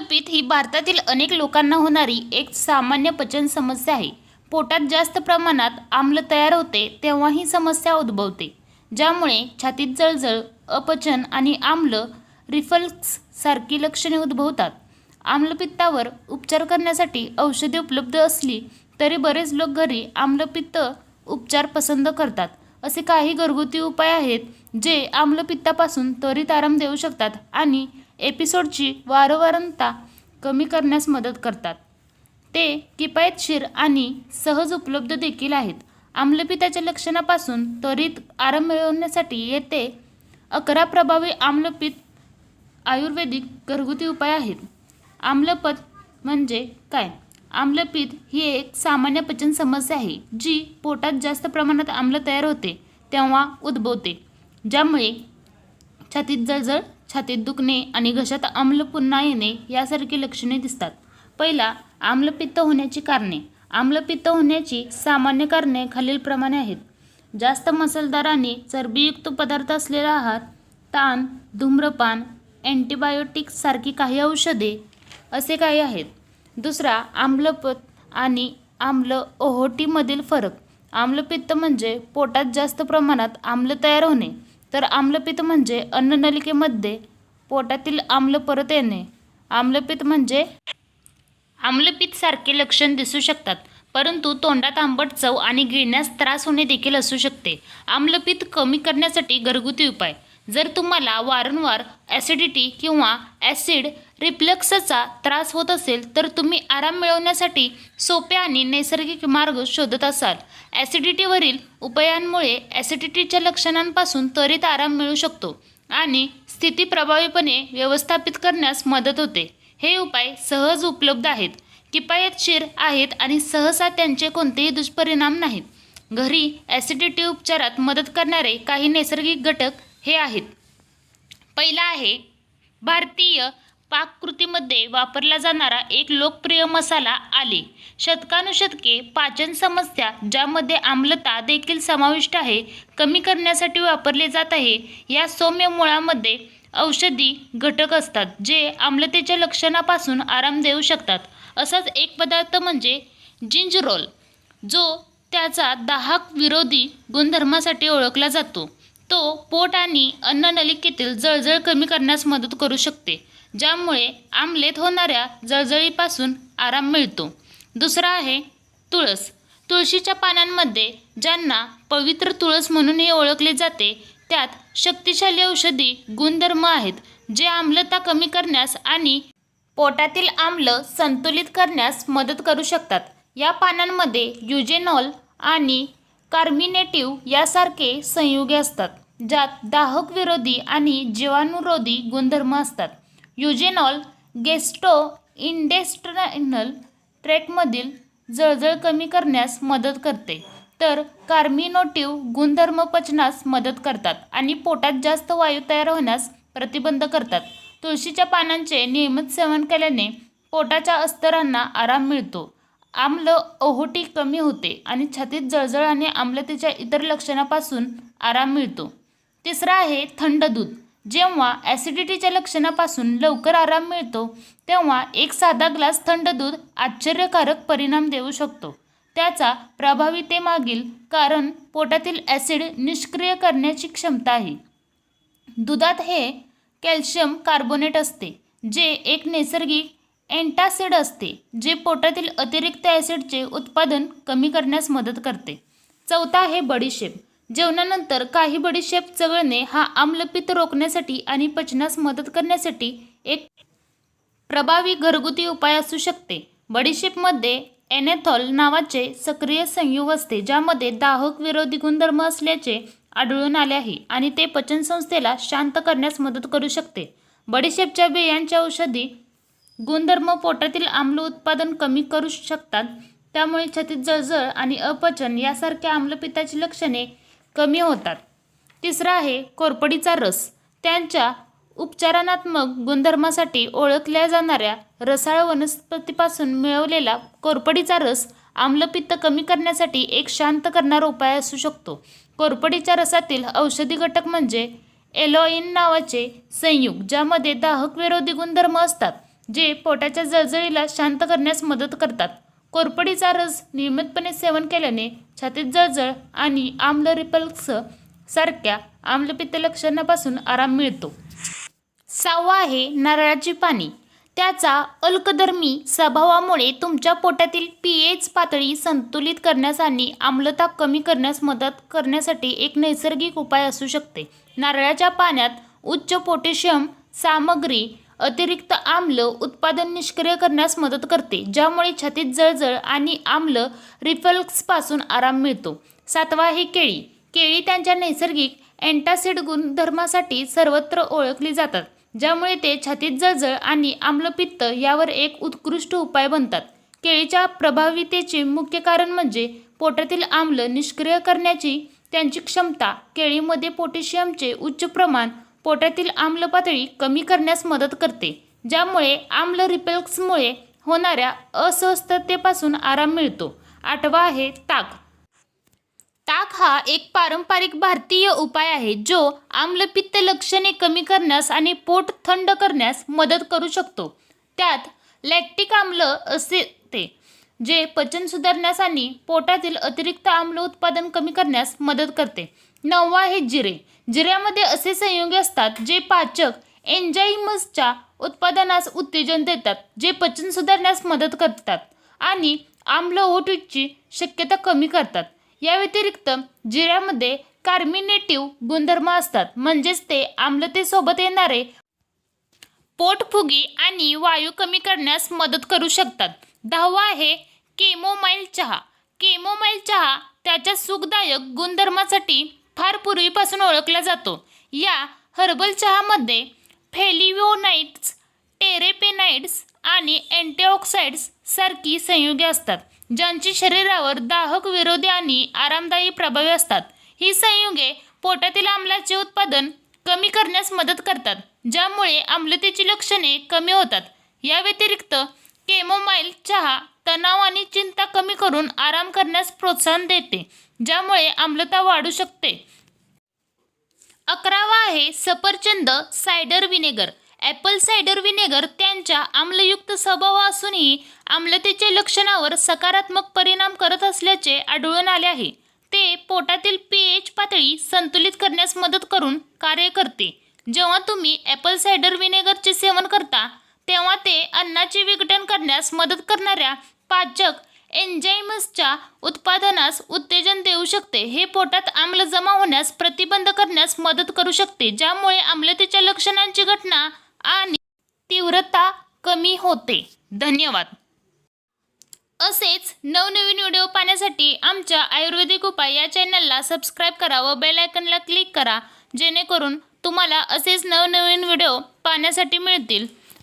पित्त ही भारतातील अनेक लोकांना होणारी एक सामान्य पचन समस्या आहे. पोटात जास्त प्रमाणात आम्ल तयार होते तेव्हा ही समस्या उद्भवते ज्यामुळे छातीत जळजळ अपचन आणि आम्ल रिफल्क्ससारखी लक्षणे उद्भवतात. आम्लपित्तावर उपचार करण्यासाठी औषधे उपलब्ध असली तरी बरेच लोक घरी आम्लपित्त उपचार पसंत करतात. असे काही घरगुती उपाय आहेत जे आम्लपित्तापासून त्वरित आराम देऊ शकतात आणि एपिसोडची वारंवारता कमी करण्यास मदत करतात. ते किफायतशीर आणि सहज उपलब्ध देखील आहेत. आम्लपिताच्या लक्षणापासून त्वरित आराम मिळवण्यासाठी येथे अकरा प्रभावी आम्लपित आयुर्वेदिक घरगुती उपाय आहेत. आम्लपत म्हणजे काय? आम्लपित ही एक सामान्य पचन समस्या आहे जी पोटात जास्त प्रमाणात आम्ल तयार होते तेव्हा उद्भवते ज्यामुळे छातीत जळजळ छातीत दुखणे आणि घशात आम्ल पुन्हा येणे यासारखी लक्षणे दिसतात. पहिला आम्लपित्त होण्याची कारणे. आम्लपित्त होण्याची सामान्य कारणे खालीलप्रमाणे आहेत. जास्त मसालदार आणि चरबीयुक्त पदार्थ असलेला आहार ताण धूम्रपान अँटीबायोटिक्स सारखी काही औषधे असे काही आहेत. दुसरा आम्लपत आणि आम्ल ओहोटीमधील फरक. आम्लपित्त म्हणजे पोटात जास्त प्रमाणात आम्ल तयार होणे. तर आम्लपित्त म्हणजे अन्ननलिकेमध्ये पोटातील आम्ल परत येणे. आम्लपित्त म्हणजे आम्लपित्त सारखे लक्षण दिसू शकतात परंतु तोंडात आंबट चव आणि गिळण्यास त्रास होणे देखील असू शकते. आम्लपित्त कमी करण्यासाठी घरगुती उपाय. जर तुम्हाला वारंवार ॲसिडिटी किंवा ॲसिड रिफ्लक्सचा त्रास होत असेल तर तुम्ही आराम मिळवण्यासाठी सोपे आणि नैसर्गिक मार्ग शोधत असाल. ॲसिडिटीवरील उपायांमुळे ॲसिडिटीच्या लक्षणांपासून त्वरित आराम मिळू शकतो आणि स्थिती प्रभावीपणे व्यवस्थापित करण्यास मदत होते. हे उपाय सहज उपलब्ध आहेत. किफायतशीर आहेत आणि सहसा त्यांचे कोणतेही दुष्परिणाम नाहीत. घरी ॲसिडिटी उपचारात मदत करणारे काही नैसर्गिक घटक हे आहेत. पहिला आहे भारतीय पाककृतीमध्ये वापरला जाणारा एक लोकप्रिय मसाला आले. शतकानुशतके पाचन समस्या ज्यामध्ये आम्लता देखील समाविष्ट आहे कमी करण्यासाठी वापरले जात आहे. या सौम्य मुळामध्ये औषधी घटक असतात जे आम्लतेच्या लक्षणापासून आराम देऊ शकतात. असाच एक पदार्थ म्हणजे जिंजरोल जो त्याचा दाहक विरोधी गुणधर्मासाठी ओळखला जातो. तो पोट आणि अन्ननलिकेतील जळजळ कमी करण्यास मदत करू शकते ज्यामुळे आमलेत होणाऱ्या जळजळीपासून आराम मिळतो. दुसरा आहे तुळस. तुळशीच्या पानांमध्ये ज्यांना पवित्र तुळस म्हणूनही ओळखले जाते त्यात शक्तिशाली औषधी गुणधर्म आहेत जे आम्लता कमी करण्यास आणि पोटातील आम्ल संतुलित करण्यास मदत करू शकतात. या पानांमध्ये युजेनॉल आणि कार्मिनेटिव्ह यासारखे संयुगे असतात. ज्यात दाहक विरोधी आणि जीवाणुरोधी गुणधर्म असतात. युजेनॉल गेस्टो इंडेस्ट्रायनल ट्रेटमधील जळजळ कमी करण्यास मदत करते तर कार्मिनोटिव्ह गुणधर्म पचनास मदत करतात आणि पोटात जास्त वायू तयार होण्यास प्रतिबंध करतात. तुळशीच्या पानांचे नियमित सेवन केल्याने पोटाच्या अस्तरांना आराम मिळतो. आम्ल ओहोटी कमी होते आणि छातीत जळजळ आणि आम्लतेच्या इतर लक्षणापासून आराम मिळतो. तिसरा आहे थंड दूध. जेव्हा ॲसिडिटीच्या लक्षणापासून लवकर आराम मिळतो तेव्हा एक साधा ग्लास थंड दूध आश्चर्यकारक परिणाम देऊ शकतो. त्याचा प्रभावितेमागील कारण पोटातील ॲसिड निष्क्रिय करण्याची क्षमता आहे. दुधात हे कॅल्शियम कार्बोनेट असते जे एक नैसर्गिक अँटासिड असते जे पोटातील अतिरिक्त ॲसिडचे उत्पादन कमी करण्यास मदत करते. चौथा आहे बडीशेप. जेवणानंतर काही बडीशेप चवळणे हा आम्लपित्त रोखण्यासाठी आणि पचनास मदत करण्यासाठी एक प्रभावी घरगुती उपाय असू शकते. बडीशेपमध्ये एनेथॉल नावाचे सक्रिय संयुग असते ज्यामध्ये दाहक विरोधी गुणधर्म असल्याचे आढळून आले आहे आणि ते पचनसंस्थेला शांत करण्यास मदत करू शकते. बडीशेपच्या बियांच्या औषधी गुणधर्म पोटातील आम्ल उत्पादन कमी करू शकतात. त्यामुळे छतीत जळजळ आणि अपचन यासारख्या आम्लपित्ताची लक्षणे कमी होतात. तिसरा आहे कोरपडीचा रस. त्यांच्या उपचारात्मक गुणधर्मासाठी ओळखल्या जाणाऱ्या रसाळ वनस्पतीपासून मिळवलेला कोरपडीचा रस आम्लपित्त कमी करण्यासाठी एक शांत करणारा उपाय असू शकतो. कोरपडीच्या रसातील औषधी घटक म्हणजे एलॉइन नावाचे संयुग ज्यामध्ये दाहक विरोधी गुणधर्म असतात जे पोटाच्या जळजळीला शांत करण्यास मदत करतात. कोरपडीचा रस नियमितपणे सेवन केल्याने छातीत जळजळ आणि आम्ल रिपल्स सारख्या आम्लपित्त लक्षणापासून आराम मिळतो. सहावा आहे नारळाची पाणी त्याचा अल्कधर्मी स्वभावामुळे तुमच्या पोटातील पी एच पातळी संतुलित करण्यास आणि आम्लता कमी करण्यास मदत करण्यासाठी एक नैसर्गिक उपाय असू शकते. नारळाच्या पाण्यात उच्च पोटॅशियम सामग्री अतिरिक्त आम्ल उत्पादन निष्क्रिय करण्यास मदत करते ज्यामुळे छातीत जळजळ आणि आम्ल रिफ्लक्सपासून आराम मिळतो. सातवा आहे केळी. केळी त्यांच्या नैसर्गिक अँटासिड गुणधर्मासाठी सर्वत्र ओळखली जातात ज्यामुळे ते छातीत जळजळ आणि आम्लपित्त यावर एक उत्कृष्ट उपाय बनतात. केळीच्या प्रभावितेचे मुख्य कारण म्हणजे पोटातील आम्ल निष्क्रिय करण्याची त्यांची क्षमता. केळीमध्ये पोटॅशियमचे उच्च प्रमाण पोटातील आम्ल पातळी कमी करण्यास मदत करते ज्यामुळे आम्ल रिपेल्समुळे होणाऱ्या अस्वस्थतेपासून आराम मिळतो. आठवा आहे ताक. ताक हा एक पारंपरिक भारतीय उपाय आहे जो आम्लपित्त लक्षणे कमी करण्यास आणि पोट थंड करण्यास मदत करू शकतो. त्यात लॅक्टिक आम्ल असते जे पचन सुधारण्यास आणि पोटातील अतिरिक्त आम्ल उत्पादन कमी करण्यास मदत करते. नववा आहे जिरे. जिऱ्यामध्ये असे संयुगे असतात जे पाचक एन्जाइमसच्या उत्पादनास उत्तेजन देतात जे पचन सुधारण्यास मदत करतात आणि आम्ल ओटीची शक्यता कमी करतात. या व्यतिरिक्त जिऱ्यामध्ये कार्मिनेटिव्ह गुणधर्म असतात म्हणजेच ते आम्लतेसोबत येणारे पोटफुगी आणि वायू कमी करण्यास मदत करू शकतात. दहावा आहे केमोमाईल चहा. केमोमाईल चहा त्याच्या सुखदायक गुणधर्मासाठी फार पूर्वीपासून ओळखला जातो. या हर्बल चहामध्ये फेलिव्होनाइट्स टेरेपेनाइड्स आणि अँटीऑक्साइड्स सारखी संयुगे असतात ज्यांची शरीरावर दाहक विरोधी आणि आरामदायी प्रभावी असतात. ही संयुगे पोटातील आम्लाचे उत्पादन कमी करण्यास मदत करतात ज्यामुळे आम्लतेची लक्षणे कमी होतात. या व्यतिरिक्त केमोमाईल चहा तणाव आणि चिंता कमी करून आराम करण्यास प्रोत्साहन देते ज्यामुळे आम्लता वाढू शकते. अकरावा आहे सफरचंद cider vinegar apple cider vinegar त्यांच्या आम्लयुक्त स्वभाव असूनही आम्लतेच्या लक्षणावर सकारात्मक परिणाम करत असल्याचे आढळून आले आहे. ते पोटातील पी एच पातळी संतुलित करण्यास मदत करून कार्य करते. जेव्हा तुम्ही ॲपल सायडर विनेगरचे सेवन करता अन्नाचे विघटन करण्यास मदत करणाऱ्या पाचक एन्झाईम्सच्या उत्पादनास उत्तेजन देऊ शकते. हे पोटात आम्ल जमा होण्यास प्रतिबंध करण्यास मदत करू शकते ज्यामुळे आम्लतेच्या लक्षणांची घटना आणि तीव्रता कमी होते. धन्यवाद. असेच नवनवीन व्हिडिओ पाहण्यासाठी आमच्या आयुर्वेदिक उपाय या चॅनलला सबस्क्राईब करा व बेल आयकनला क्लिक करा जेणेकरून तुम्हाला असेच नवनवीन व्हिडिओ पाहण्यासाठी मिळतील.